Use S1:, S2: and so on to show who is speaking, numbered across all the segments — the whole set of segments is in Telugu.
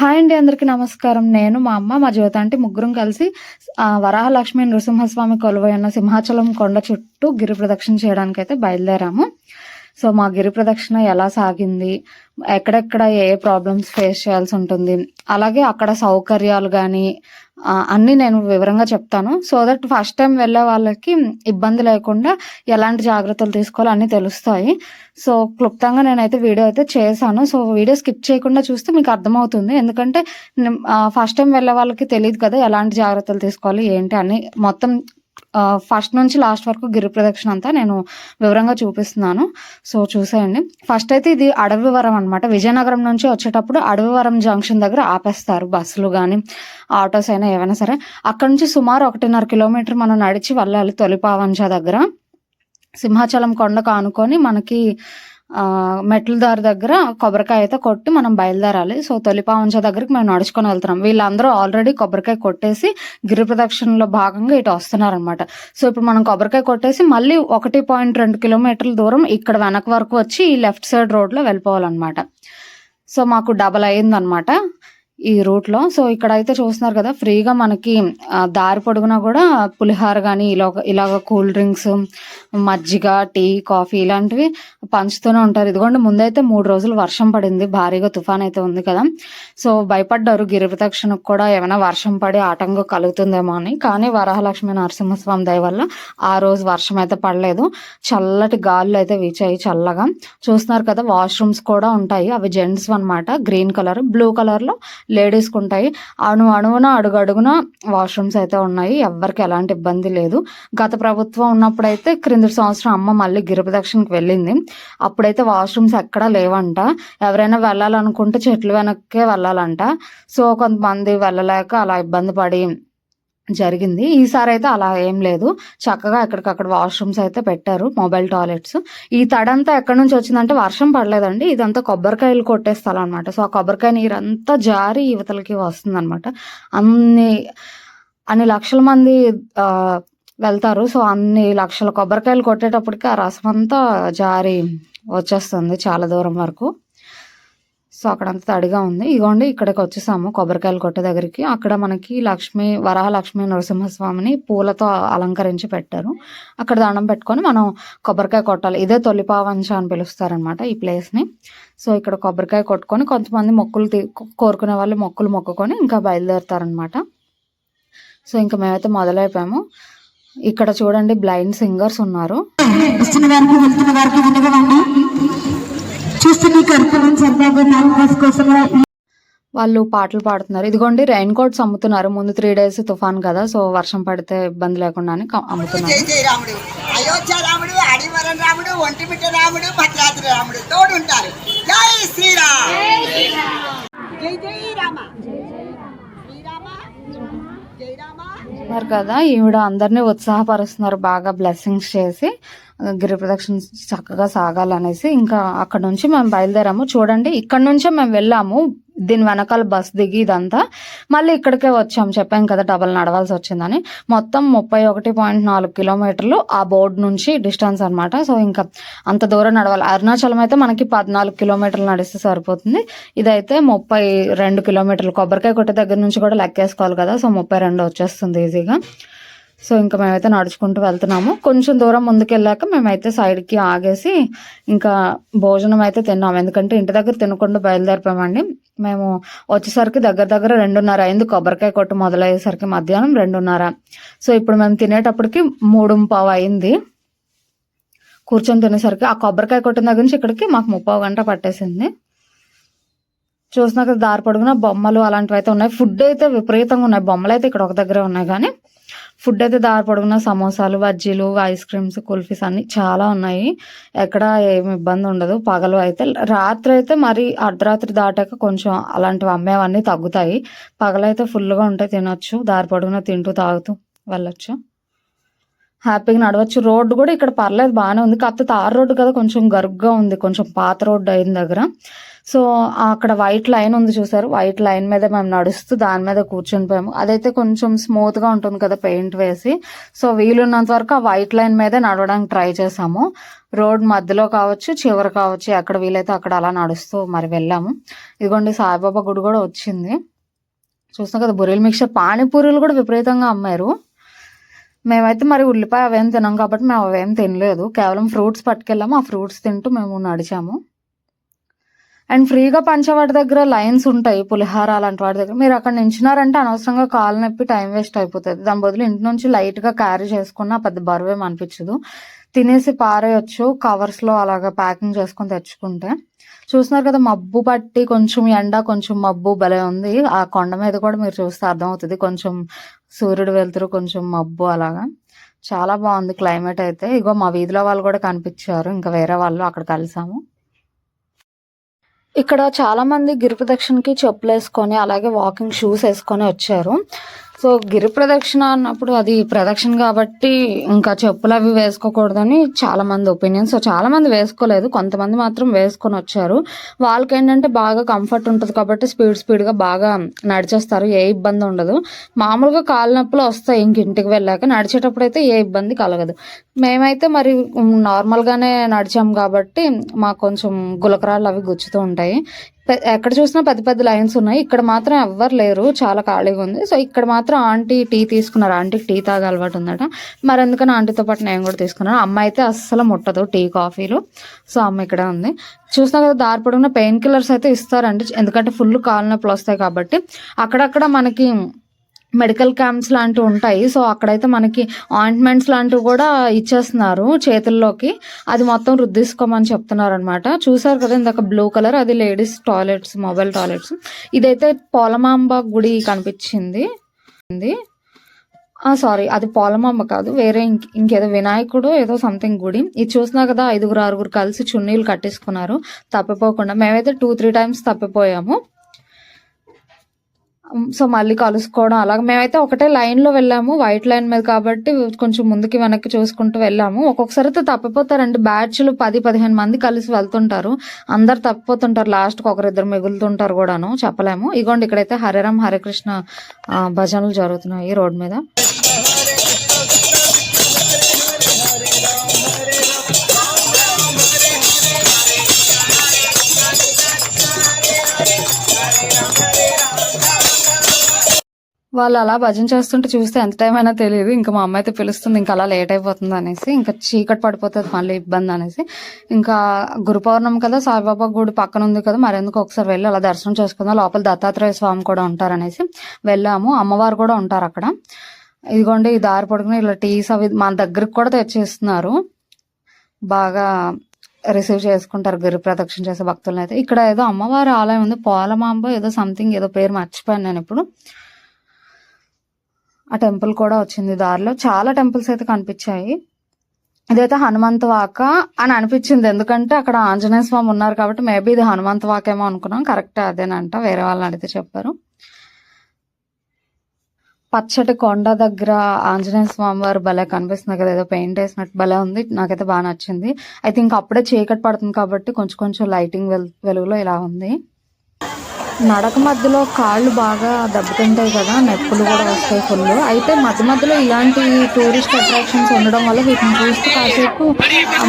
S1: హాయ్ అండి అందరికీ నమస్కారం. నేను మా అమ్మ మా జ్యోత అంటే ముగ్గురం కలిసి వరాహలక్ష్మి నృసింహస్వామి కొలువై ఉన్న సింహాచలం కొండ చుట్టూ గిరి ప్రదక్షిణ చేయడానికి అయితే బయలుదేరాము. సో మా గిరి ప్రదక్షిణ ఎలా సాగింది? ఎక్కడెక్కడ ఏ ప్రాబ్లమ్స్ ఫేస్ చేయాల్సి ఉంటుంది? అలాగే అక్కడ సౌకర్యాలు కానీ అన్నీ నేను వివరంగా చెప్తాను. సో దట్ ఫస్ట్ టైం వెళ్ళే వాళ్ళకి ఇబ్బంది లేకుండా ఎలాంటి జాగ్రత్తలు తీసుకోవాలో అన్నీ తెలుస్తాయి. సో క్లుప్తంగా నేనైతే వీడియో అయితే చేశాను. సో వీడియో స్కిప్ చేయకుండా చూస్తే మీకు అర్థమవుతుంది. ఎందుకంటే ఫస్ట్ టైం వెళ్ళే వాళ్ళకి తెలియదు కదా ఎలాంటి జాగ్రత్తలు తీసుకోవాలి ఏంటి అని. మొత్తం ఫస్ట్ నుంచి లాస్ట్ వరకు గిరి ప్రదక్షిణ అంతా నేను వివరంగా చూపిస్తున్నాను. సో చూసేయండి. ఫస్ట్ అయితే ఇది అడవివరం అనమాట విజయనగరం నుంచి వచ్చేటప్పుడు అడవివరం జంక్షన్ దగ్గర ఆపేస్తారు బస్సులు కానీ ఆటోస్ అయినా ఏవైనా సరే. అక్కడ నుంచి సుమారు ఒకటిన్నర కిలోమీటర్ మనం నడిచి వెళ్ళాలి తొలిపావంచ దగ్గర. సింహాచలం కొండ కానుకొని మనకి మెట్ల దారి దగ్గర కొబ్బరికాయ అయితే కొట్టి మనం బయలుదేరాలి. సో తొలిపావంచ దగ్గరికి మేము నడుచుకొని వెళ్తున్నాం. వీళ్ళందరూ ఆల్రెడీ కొబ్బరికాయ కొట్టేసి గిరి ప్రదక్షిణలో భాగంగా ఇటు వస్తున్నారనమాట సో ఇప్పుడు మనం కొబ్బరికాయ కొట్టేసి మళ్ళీ ఒకటి పాయింట్ రెండు కిలోమీటర్ల దూరం ఇక్కడ వెనక వరకు వచ్చి ఈ లెఫ్ట్ సైడ్ రోడ్లో వెళ్ళిపోవాలన్నమాట. సో మాకు డబల్ అయిందనమాట ఈ రూట్లో. సో ఇక్కడ అయితే చూస్తున్నారు కదా ఫ్రీగా మనకి దారి పొడుగునా కూడా పులిహార కానీ ఇలాగ ఇలాగ కూల్ డ్రింక్స్ మజ్జిగ టీ కాఫీ ఇలాంటివి పంచుతూనే ఉంటారు. ఇదిగోండి ముందైతే మూడు రోజులు వర్షం పడింది. భారీగా తుఫాన్ అయితే ఉంది కదా. సో భయపడ్డారు. గిరి ప్రదక్షిణకు కూడా ఏమైనా వర్షం పడి ఆటంకం కలుగుతుందేమో అని. కానీ వరాహలక్ష్మి నరసింహస్వామి దయ వల్ల ఆ రోజు వర్షం అయితే పడలేదు. చల్లటి గాలులు అయితే వీచాయి చల్లగా. చూస్తున్నారు కదా వాష్రూమ్స్ కూడా ఉంటాయి. అవి జెంట్స్ అన్నమాట గ్రీన్ కలర్ బ్లూ కలర్లో లేడీస్కి ఉంటాయి. అణు అణువున అడుగడుగున వాష్రూమ్స్ అయితే ఉన్నాయి. ఎవరికి ఎలాంటి ఇబ్బంది లేదు. గత ప్రభుత్వం ఉన్నప్పుడైతే క్రింది సంవత్సరం అమ్మ మళ్ళీ గిరిపదక్షిణకి వెళ్ళింది. అప్పుడైతే వాష్రూమ్స్ ఎక్కడా లేవంట. ఎవరైనా వెళ్ళాలనుకుంటే చెట్లు వెనక్కే వెళ్ళాలంట. సో కొంతమంది వెళ్ళలేక అలా ఇబ్బంది పడి జరిగింది. ఈసారి అయితే అలా ఏం లేదు. చక్కగా ఎక్కడికక్కడ వాష్రూమ్స్ అయితే పెట్టారు మొబైల్ టాయిలెట్స్. ఈ తడంతా ఎక్కడి నుంచి వచ్చిందంటే వర్షం పడలేదండి. ఇదంతా కొబ్బరికాయలు కొట్టే స్థలం అనమాట సో ఆ కొబ్బరికాయ నీరు అంతా జారి యువతలకి వస్తుంది అన్ని అన్ని లక్షల మంది వెళ్తారు. సో అన్ని లక్షల కొబ్బరికాయలు కొట్టేటప్పటికి ఆ రసం అంతా జారి వచ్చేస్తుంది చాలా దూరం వరకు. సో అక్కడంతా తడిగా ఉంది. ఇగోండి ఇక్కడికి వచ్చేసాము కొబ్బరికాయలు కొట్టే దగ్గరికి. అక్కడ మనకి లక్ష్మి వరాహలక్ష్మి నరసింహస్వామిని పూలతో అలంకరించి పెట్టారు. అక్కడ దండం పెట్టుకొని మనం కొబ్బరికాయ కొట్టాలి. ఇదే తొలిపావంచ అని పిలుస్తారనమాట ఈ ప్లేస్ని. సో ఇక్కడ కొబ్బరికాయ కొట్టుకొని కొంతమంది మొక్కులు తీ- కోరుకునే వాళ్ళు మొక్కులు మొక్కుకొని ఇంకా బయలుదేరుతారనమాట సో ఇంకా మేమైతే మొదలైపోయాము. ఇక్కడ చూడండి బ్లైండ్ సింగర్స్ ఉన్నారు.
S2: సరదాగా కోసం
S1: వాళ్ళు పాటలు పాడుతున్నారు. ఇదిగోండి రెయిన్ కోట్స్ అమ్ముతున్నారు. ముందు త్రీ డేస్ తుఫాన్ కదా సో వర్షం పడితే ఇబ్బంది లేకుండా అని అమ్ముతున్నారు.
S3: జై జై రాముడు. అయోధ్య రాముడు అడివరం రాముడు ఒంటిమిట్ట రాముడు భద్రాద్రి రాముడు తోడుంటారు. జై శ్రీరామ్. జై జై రామ. శ్రీరామ జై రామ.
S1: ఉన్నారు కదా ఈవిడ అందరినీ ఉత్సాహపరుస్తున్నారు బాగా బ్లెస్సింగ్స్ చేసి. గిరి ప్రదక్షిణ చక్కగా సాగాలనేసి ఇంకా అక్కడ నుంచి మేము బయలుదేరాము. చూడండి ఇక్కడ నుంచే మేము వెళ్ళాము. దీని వెనకాల బస్ దిగి ఇదంతా. మళ్ళీ ఇక్కడికే వచ్చాము. చెప్పాం కదా డబల్ నడవాల్సి వచ్చిందని. మొత్తం ముప్పై ఒకటి పాయింట్ నాలుగు కిలోమీటర్లు ఆ బోర్డు నుంచి డిస్టెన్స్ అనమాట సో ఇంకా అంత దూరం నడవాలి. అరుణాచలం అయితే మనకి పద్నాలుగు కిలోమీటర్లు నడిస్తే సరిపోతుంది. ఇదైతే ముప్పై రెండు కిలోమీటర్లు. కొబ్బరికాయ కొట్టే దగ్గర నుంచి కూడా లెక్కేసుకోవాలి కదా. సో ముప్పై రెండు వచ్చేస్తుంది ఈజీగా. సో ఇంకా మేమైతే నడుచుకుంటూ వెళ్తున్నాము. కొంచెం దూరం ముందుకెళ్ళాక మేమైతే సైడ్కి ఆగేసి ఇంకా భోజనం అయితే తిన్నాము. ఎందుకంటే ఇంటి దగ్గర తినకుండా బయలుదేరిపోయామండి. మేము వచ్చేసరికి దగ్గర దగ్గర రెండున్నర అయింది. కొబ్బరికాయ కొట్టు మొదలయ్యేసరికి మధ్యాహ్నం రెండున్నర. సో ఇప్పుడు మేము తినేటప్పటికి మూడు పావు అయింది. కూర్చొని తినేసరికి ఆ కొబ్బరికాయ కొట్టిన దగ్గర నుంచి ఇక్కడికి మాకు ముప్పావు గంట పట్టేసింది. చూసినాక దారి పొడుగున బొమ్మలు అలాంటివి అయితే ఉన్నాయి. ఫుడ్ అయితే విపరీతంగా ఉన్నాయి. బొమ్మలు అయితే ఇక్కడ ఒక దగ్గరే ఉన్నాయి కానీ ఫుడ్ అయితే దారి పొడుగున సమోసాలు బజ్జీలు ఐస్ క్రీమ్స్ కుల్ఫీస్ అన్ని చాలా ఉన్నాయి. ఎక్కడ ఏమి ఇబ్బంది ఉండదు. పగలు అయితే రాత్రి అయితే మరి అర్ధరాత్రి దాటాక కొంచెం అలాంటివి అమ్మేవన్నీ తగ్గుతాయి. పగలైతే ఫుల్గా ఉంటాయి తినొచ్చు. దారి పొడుగున తింటూ తాగుతూ వెళ్ళొచ్చు. హ్యాపీగా నడవచ్చు. రోడ్డు కూడా ఇక్కడ పర్లేదు బాగానే ఉంది. కాకపోతే తార్ రోడ్డు కదా కొంచెం గరుగ్గా ఉంది. కొంచెం పాత రోడ్డు అయిన దగ్గర. సో అక్కడ వైట్ లైన్ ఉంది చూసారు. వైట్ లైన్ మీద మేము నడుస్తూ దాని మీద కూర్చునిపోయాము అదైతే కొంచెం స్మూత్గా ఉంటుంది కదా పెయింట్ వేసి. సో వీలున్నంత వరకు ఆ వైట్ లైన్ మీదే నడవడానికి ట్రై చేసాము. రోడ్ మధ్యలో కావచ్చు చివరి కావచ్చు ఎక్కడ వీలైతే అక్కడ అలా నడుస్తూ మరి వెళ్ళాము. ఇదిగోండి సాయిబాబా గుడి కూడా వచ్చింది. చూస్తాం కదా బుర్రెలు మిక్చర్. పానీపూరీలు కూడా విపరీతంగా అమ్మారు. మేమైతే మరి ఉల్లిపాయ అవేం తినాం కాబట్టి మేము అవేం తినలేదు. కేవలం ఫ్రూట్స్ పట్టుకెళ్ళాము. ఆ ఫ్రూట్స్ తింటూ మేము నడిచాము. అండ్ ఫ్రీగా పంచవాటి దగ్గర లైన్స్ ఉంటాయి పులిహార అలాంటి వాటి దగ్గర. మీరు అక్కడ నించినారంటే అనవసరంగా కాలు నొప్పి టైం వేస్ట్ అయిపోతుంది. దాని బదులు ఇంటి నుంచి లైట్గా క్యారీ చేసుకున్న పెద్ద బరువు అనిపించదు. తినేసి పారేయచ్చు కవర్స్లో అలాగా ప్యాకింగ్ చేసుకొని తెచ్చుకుంటే. చూస్తున్నారు కదా మబ్బు పట్టి కొంచెం ఎండ కొంచెం మబ్బు భలే ఉంది. ఆ కొండ మీద కూడా మీరు చూస్తే అర్థమవుతుంది. కొంచెం సూర్యుడు వెళ్తురు కొంచెం మబ్బు అలాగా. చాలా బాగుంది క్లైమేట్ అయితే. ఇగో మా వీధిలో వాళ్ళు కూడా కనిపించారు. ఇంకా వేరే వాళ్ళు అక్కడ కలిసాము. ఇక్కడ చాలా మంది గిరి ప్రదక్షిణకి చెప్పులు వేసుకొని అలాగే వాకింగ్ షూస్ వేసుకొని వచ్చారు. సో గిరి ప్రదక్షిణ అన్నప్పుడు అది ప్రదక్షిణ కాబట్టి ఇంకా చెప్పులు అవి వేసుకోకూడదని చాలా మంది ఒపీనియన్ సో చాలా మంది వేసుకోలేదు. కొంతమంది మాత్రం వేసుకొని వచ్చారు. వాళ్ళకి ఏంటంటే బాగా కంఫర్ట్ ఉంటుంది కాబట్టి స్పీడ్ స్పీడ్గా బాగా నడిచేస్తారు. ఏ ఇబ్బంది ఉండదు. మామూలుగా కాళ్ళ నొప్పులు వస్తాయి ఇంక ఇంటికి వెళ్ళాక. నడిచేటప్పుడు అయితే ఏ ఇబ్బంది కలగదు. మేమైతే మరి నార్మల్గానే నడిచాం కాబట్టి మాకు కొంచెం గులకరాలు అవి గుచ్చుతూ ఉంటాయి. ఎక్కడ చూసినా పెద్ద పెద్ద లైన్స్ ఉన్నాయి. ఇక్కడ మాత్రం ఎవ్వరు లేరు. చాలా ఖాళీగా ఉంది. సో ఇక్కడ మాత్రం ఆంటీ టీ తీసుకున్నారు. ఆంటీ టీ తాగే అలవాటు ఉందట. మరి ఎందుకని ఆంటీతో పాటు నేను కూడా తీసుకున్నాను. అమ్మ అయితే అస్సలు ముట్టదు టీ కాఫీలు. సో అమ్మ ఇక్కడే ఉంది. చూసినా కదా దారి పొడవునా పెయిన్ కిల్లర్స్ అయితే ఇస్తారండి. ఎందుకంటే ఫుల్ కాలు నొప్పులు వస్తాయి కాబట్టి. అక్కడక్కడ మనకి మెడికల్ క్యాంప్స్ లాంటివి ఉంటాయి. సో అక్కడైతే మనకి ఆయింట్మెంట్స్ లాంటివి కూడా ఇచ్చేస్తున్నారు చేతుల్లోకి. అది మొత్తం రుద్దిసుకోమని చెప్తున్నారు అనమాట చూసారు కదా ఇందాక బ్లూ కలర్ అది లేడీస్ టాయిలెట్స్ మొబైల్ టాయిలెట్స్. ఇదైతే పోలమాంబ గుడి కనిపించింది. సారీ అది పోలమాంబ కాదు వేరే ఇంక- ఇంకేదో వినాయకుడు ఏదో సంథింగ్ గుడి. ఇది చూసినా కదా ఐదుగురు ఆరుగురు కలిసి చున్నీలు కట్టేసుకున్నారు. తప్పిపోకుండా మేమైతే టూ త్రీ టైమ్స్ తప్పిపోయాము. సో మళ్ళీ కలుసుకోవడం అలాగ మేమైతే ఒకటే లైన్లో వెళ్ళాము వైట్ లైన్ మీద కాబట్టి కొంచెం ముందుకి వెనక్కి చూసుకుంటూ వెళ్ళాము. ఒక్కొక్కసారి అయితే తప్పిపోతారండి. బ్యాచ్లు పది పదిహేను మంది కలిసి వెళ్తుంటారు. అందరు తప్పిపోతుంటారు. లాస్ట్కి ఒకరిద్దరు మిగులుతుంటారు కూడాను. చెప్పలేము. ఇగోండి ఇక్కడైతే హరిరామ్ హరికృష్ణ భజనలు జరుగుతున్నాయి రోడ్ మీద. వాళ్ళు అలా భజన చేస్తుంటే చూస్తే ఎంత టైం అయినా తెలియదు. ఇంకా మా అమ్మ అయితే పిలుస్తుంది ఇంకా అలా లేట్ అయిపోతుంది అనేసి. ఇంకా చీకటి పడిపోతుంది మళ్ళీ ఇబ్బంది అనేసి. ఇంకా గురు పౌర్ణమి కదా సాయిబాబా గుడి పక్కన ఉంది కదా మరెందుకు ఒకసారి వెళ్ళి అలా దర్శనం చేసుకుందాం. లోపల దత్తాత్రేయ స్వామి కూడా ఉంటారనేసి వెళ్ళాము. అమ్మవారు కూడా ఉంటారు అక్కడ. ఇదిగోండి ఈ దారి పొడుగున ఇలా టీస్ అవి మన దగ్గరికి కూడా తెచ్చిస్తున్నారు. బాగా రిసీవ్ చేసుకుంటారు గిరి ప్రదక్షిణ చేసే భక్తులను అయితే ఇక్కడ ఏదో అమ్మవారి ఆలయం ఉంది పోలమాంబ ఏదో సంథింగ్ ఏదో పేరు మర్చిపోయాను నేను ఇప్పుడు. ఆ టెంపుల్ కూడా వచ్చింది దారిలో. చాలా టెంపుల్స్ అయితే కనిపించాయి. ఇదైతే హనుమంత వాక అని అనిపించింది. ఎందుకంటే అక్కడ ఆంజనేయ స్వామి ఉన్నారు కాబట్టి మేబీ ఇది హనుమంత వాకేమో అనుకున్నాం. కరెక్ట్ అదేనంట. వేరే వాళ్ళని అడిగితే చెప్పారు. పచ్చటి కొండ దగ్గర ఆంజనేయ స్వామి వారు భలే కనిపిస్తుంది కదా. ఏదో పెయింట్ వేసినట్టు భలే ఉంది. నాకైతే బాగా నచ్చింది. ఐ థింక్ అప్పుడే చీకటి పడుతుంది కాబట్టి కొంచెం కొంచెం లైటింగ్ వెలుగులో ఇలా ఉంది. నడక మధ్యలో కాళ్ళు బాగా దెబ్బతింటాయి కదా నొప్పులు కూడా వస్తాయి ఫుల్ అయితే మధ్య మధ్యలో ఇలాంటి టూరిస్ట్ అట్రాక్షన్స్ ఉండడం వల్ల వీటిని చూస్తూ కాసేపు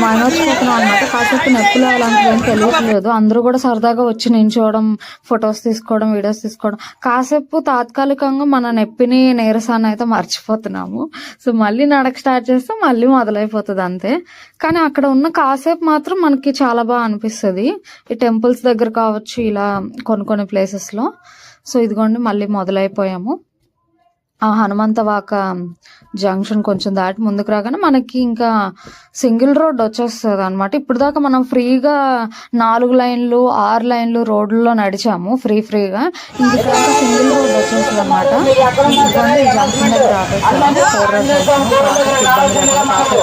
S1: మైమర్చిపోతున్నాం అనమాట కాసేపు నొప్పులు అలాంటివి ఏం తెలియట్లేదు. అందరూ కూడా సరదాగా వచ్చి నించోవడం ఫొటోస్ తీసుకోవడం వీడియోస్ తీసుకోవడం. కాసేపు తాత్కాలికంగా మన నొప్పిని నీరసాన్ని అయితే మర్చిపోతున్నాము. సో మళ్ళీ నడక స్టార్ట్ చేస్తే మళ్ళీ మొదలైపోతుంది అంతే. కానీ అక్కడ ఉన్న కాసేపు మాత్రం మనకి చాలా బాగా అనిపిస్తుంది. ఈ టెంపుల్స్ దగ్గర కావచ్చు ఇలా కొన్ని కొన్ని ప్లేసెస్లో. సో ఇదిగోండి మళ్ళీ మొదలైపోయాము. ఆ హనుమంతవాక జంక్షన్ కొంచెం దాటి ముందుకు రాగానే మనకి ఇంకా సింగిల్ రోడ్ వచ్చేస్తుంది అనమాట ఇప్పుడు దాకా మనం ఫ్రీగా నాలుగు లైన్లు ఆరు లైన్లు రోడ్లలో నడిచాము ఫ్రీ ఫ్రీగా. ఇంక సింగిల్ రోడ్ వచ్చేస్తుంది అనమాట జంక్షన్ దగ్గర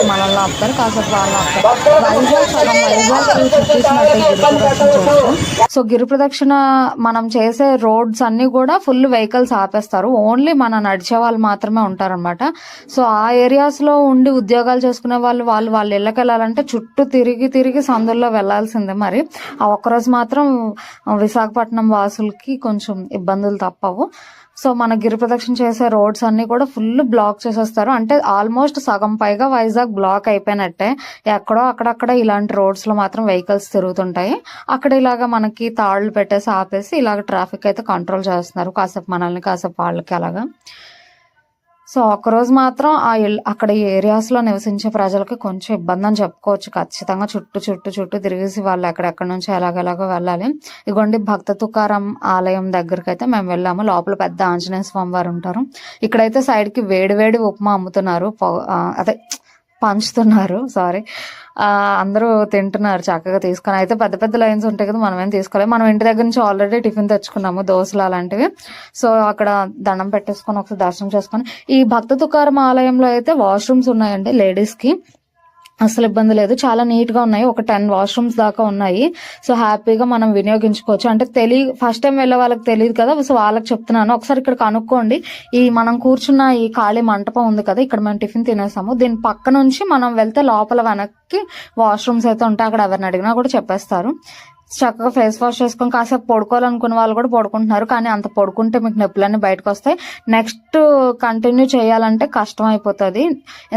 S1: మనల్ని ఆపుతారు కాసేపు వాళ్ళు ఆపుతారు. వైజాగ్ సగం వైజాగ్ చుట్టేసినట్టే గిరి ప్రదక్షిణ చేస్తాం. సో గిరి ప్రదక్షిణ మనం చేసే రోడ్స్ అన్ని కూడా ఫుల్ వెహికల్స్ ఆపేస్తారు. ఓన్లీ మన నడిచే వాళ్ళు మాత్రమే ఉంటారన్నమాట. సో ఆ ఏరియాస్లో ఉండి ఉద్యోగాలు చేసుకునే వాళ్ళు వాళ్ళు వాళ్ళ ఇళ్ళకి వెళ్ళాలంటే చుట్టూ తిరిగి తిరిగి సందుల్లో వెళ్ళాల్సిందే మరి. ఆ ఒక్కరోజు మాత్రం విశాఖపట్నం వాసులకి కొంచెం ఇబ్బందులు తప్పవు. సో మన గిరి ప్రదక్షిణ చేసే రోడ్స్ అన్ని కూడా ఫుల్ బ్లాక్ చేసేస్తారు. అంటే ఆల్మోస్ట్ సగం పైగా వైజాగ్ బ్లాక్ అయిపోయినట్టే. ఎక్కడో అక్కడక్కడ ఇలాంటి రోడ్స్లో మాత్రం వెహికల్స్ తిరుగుతుంటాయి. అక్కడ ఇలాగ మనకి తాళ్ళు పెట్టేసి ఆపేసి ఇలాగ ట్రాఫిక్ అయితే కంట్రోల్ చేస్తున్నారు. కాసేపు మనల్ని కాసేపు వాళ్ళకి అలాగా. సో ఒకరోజు మాత్రం ఆ అక్కడ ఈ నివసించే ప్రజలకి కొంచెం ఇబ్బంది అని చెప్పుకోవచ్చు. ఖచ్చితంగా చుట్టూ చుట్టూ చుట్టూ తిరిగేసి వాళ్ళు ఎక్కడెక్కడ నుంచి ఎలాగెలాగో వెళ్ళాలి. ఇగోండి భక్త తుకారం ఆలయం దగ్గరికి అయితే మేము వెళ్ళాము. లోపల పెద్ద ఆంజనేయ స్వామి వారు ఉంటారు. ఇక్కడైతే సైడ్కి వేడి వేడి ఉప్మా అమ్ముతున్నారు. అదే పంచుతున్నారు. సారీ. అందరూ తింటున్నారు చక్కగా తీసుకొని. అయితే పెద్ద పెద్ద లైన్స్ ఉంటాయి కదా మనం ఏం తీసుకోలేదు మనం ఇంటి దగ్గర నుంచి ఆల్రెడీ టిఫిన్ తెచ్చుకున్నాము దోశలు అలాంటివి. సో అక్కడ దండం పెట్టేసుకొని ఒకసారి దర్శనం చేసుకొని. ఈ భక్త తుకారం ఆలయంలో అయితే వాష్రూమ్స్ ఉన్నాయండి లేడీస్కి అసలు ఇబ్బంది లేదు. చాలా నీట్గా ఉన్నాయి. ఒక టెన్ వాష్రూమ్స్ దాకా ఉన్నాయి. సో హ్యాపీగా మనం వినియోగించుకోవచ్చు. అంటే తెలియ ఫస్ట్ టైం వెళ్ళే వాళ్ళకి తెలియదు కదా. సో వాళ్ళకి చెప్తున్నాను. ఒకసారి ఇక్కడ కనుక్కోండి. ఈ మనం కూర్చున్న ఈ ఖాళీ మంటపం ఉంది కదా. ఇక్కడ మనం టిఫిన్ తినేసాము. దీని పక్క నుంచి మనం వెళ్తే లోపల వెనక్కి వాష్రూమ్స్ అయితే ఉంటాయి. అక్కడ ఎవరిని అడిగినా కూడా చెప్పేస్తారు. చక్కగా ఫేస్ వాష్ చేసుకొని కాసేపు పడుకోవాలనుకున్న వాళ్ళు కూడా పడుకుంటున్నారు. కానీ అంత పడుకుంటే మీకు నొప్పులన్నీ బయటకు వస్తాయి. నెక్స్ట్ కంటిన్యూ చేయాలంటే కష్టం అయిపోతుంది.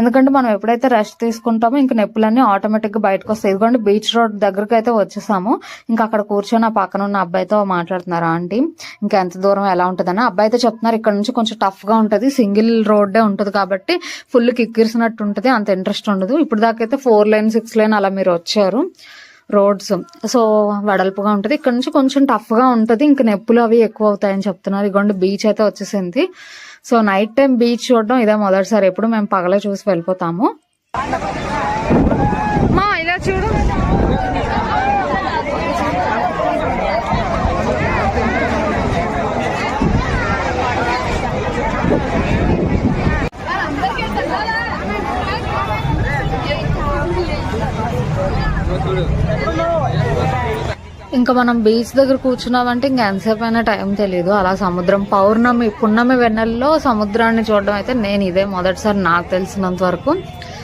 S1: ఎందుకంటే మనం ఎప్పుడైతే రెస్ట్ తీసుకుంటామో ఇంక నొప్పులన్నీ ఆటోమేటిక్గా బయటకు వస్తాయి. ఇదిగోండి బీచ్ రోడ్ దగ్గరికి అయితే వచ్చేసాము. ఇంకా అక్కడ కూర్చొని ఆ పక్కన ఉన్న అబ్బాయితో మాట్లాడుతున్నారు. ఆంటీ ఇంకా ఎంత దూరం ఎలా ఉంటుందని? అబ్బాయి అయితే చెప్తున్నారు ఇక్కడ నుంచి కొంచెం టఫ్గా ఉంటుంది. సింగిల్ రోడ్డే ఉంటుంది కాబట్టి ఫుల్ కిక్కిరిసినట్టు ఉంటుంది. అంత ఇంట్రెస్ట్ ఉండదు. ఇప్పుడు దాకైతే ఫోర్ లైన్ సిక్స్ లైన్ అలా మీరు వచ్చారు. రోడ్స్. సో వెడల్పుగా ఉంటుంది. ఇక్కడ నుంచి కొంచెం టఫ్గా ఉంటుంది. ఇంకా నొప్పులు అవి ఎక్కువ అవుతాయని చెప్తున్నారు. ఇగోండి బీచ్ అయితే వచ్చేసింది. సో నైట్ టైం బీచ్ చూడడం ఇదే మొదటిసారి. ఎప్పుడు మేము పగలే చూసి వెళ్ళిపోతాము. మా ఇలా చూడు. ఇంకా మనం బీచ్ దగ్గర కూర్చున్నామంటే ఇంకా ఎంతసేపు అయినా టైం తెలియదు అలా సముద్రం పౌర్ణమి పున్నమి వెన్నెల్లో సముద్రాన్ని చూడడం అయితే నేను ఇదే మొదటిసారి నాకు తెలిసినంత వరకు.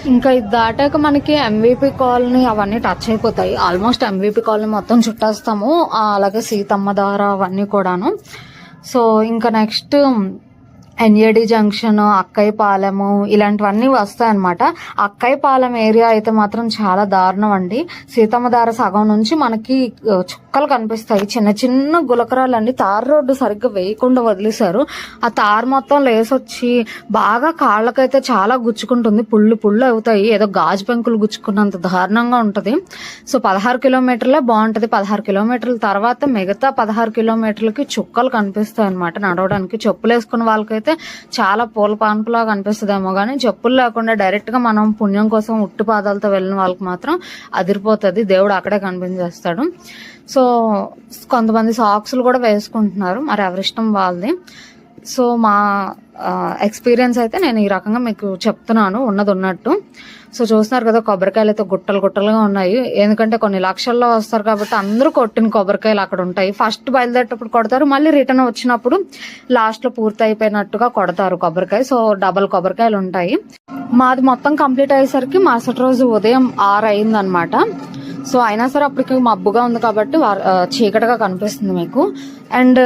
S1: ఇంకా ఇది దాటాక మనకి ఎంవిపి కాలనీ అవన్నీ టచ్ అయిపోతాయి. ఆల్మోస్ట్ ఎంవిపి కాలనీ మొత్తం చుట్టేస్తాము. అలాగే సీతమ్మ దార అవన్నీ కూడాను. సో ఇంకా నెక్స్ట్ ఎన్ఏడి జంక్షన్ అక్కయ్యపాలెము ఇలాంటివన్నీ వస్తాయన్నమాట. అక్కయ్యపాలెం ఏరియా అయితే మాత్రం చాలా దారుణం అండి సీతమ్మధార సగం నుంచి మనకి చుక్కలు కనిపిస్తాయి. చిన్న చిన్న గులకరాలు అండి తార్ రోడ్డు సరిగ్గా వేయకుండా వదిలేశారు. ఆ తార్ మొత్తం లేసొచ్చి బాగా కాళ్ళకైతే చాలా గుచ్చుకుంటుంది. పుళ్ళు పుళ్ళు అవుతాయి. ఏదో గాజు పెంకులు గుచ్చుకున్నంత దారుణంగా ఉంటుంది. సో పదహారు కిలోమీటర్లే బాగుంటుంది. పదహారు కిలోమీటర్ల తర్వాత మిగతా పదహారు కిలోమీటర్లకి చుక్కలు కనిపిస్తాయి అనమాట నడవడానికి. చెప్పులు వేసుకున్న వాళ్ళకైతే అయితే చాలా పూల పాన్పులాగా అనిపిస్తుందేమో కానీ చెప్పులు లేకుండా డైరెక్ట్గా మనం పుణ్యం కోసం ఉట్టు పాదాలతో వెళ్ళిన వాళ్ళకి మాత్రం అదిరిపోతుంది. దేవుడు అక్కడే కనిపించేస్తాడు. సో కొంతమంది సాక్స్లు కూడా వేసుకుంటున్నారు. మరి ఎవరిష్టం వాళ్ళది. సో మా ఎక్స్పీరియన్స్ అయితే నేను ఈ రకంగా మీకు చెప్తున్నాను ఉన్నది ఉన్నట్టు. సో చూస్తున్నారు కదా కొబ్బరికాయలు అయితే గుట్టలు గుట్టలుగా ఉన్నాయి. ఎందుకంటే కొన్ని లక్షల్లో వస్తారు కాబట్టి అందరూ కొట్టిన కొబ్బరికాయలు అక్కడ ఉంటాయి. ఫస్ట్ బయలుదేరేటప్పుడు కొడతారు మళ్ళీ రిటర్న్ వచ్చినప్పుడు లాస్ట్లో పూర్తి అయిపోయినట్టుగా కొడతారు కొబ్బరికాయ. సో డబల్ కొబ్బరికాయలు ఉంటాయి. మాది మొత్తం కంప్లీట్ అయ్యేసరికి మరుసటి రోజు ఉదయం ఆరు అయిందనమాట సో అయినా సరే అప్పటికి మబ్బుగా ఉంది కాబట్టి వర్- చీకటిగా కనిపిస్తుంది మీకు. అండ్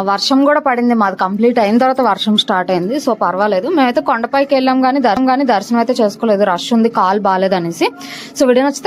S1: వర్షం కూడా పడింది. మాది కంప్లీట్ అయిన తర్వాత వర్షం స్టార్ట్ అయింది. సో పర్వాలేదు. మేమైతే కొండపైకి వెళ్ళాం కానీ దర్శనం కానీ దర్శనం అయితే చేసుకోలేదు. రష్ ఉంది కాల్ బాగాలేదు అనేసి. సో వీడియో నచ్చితే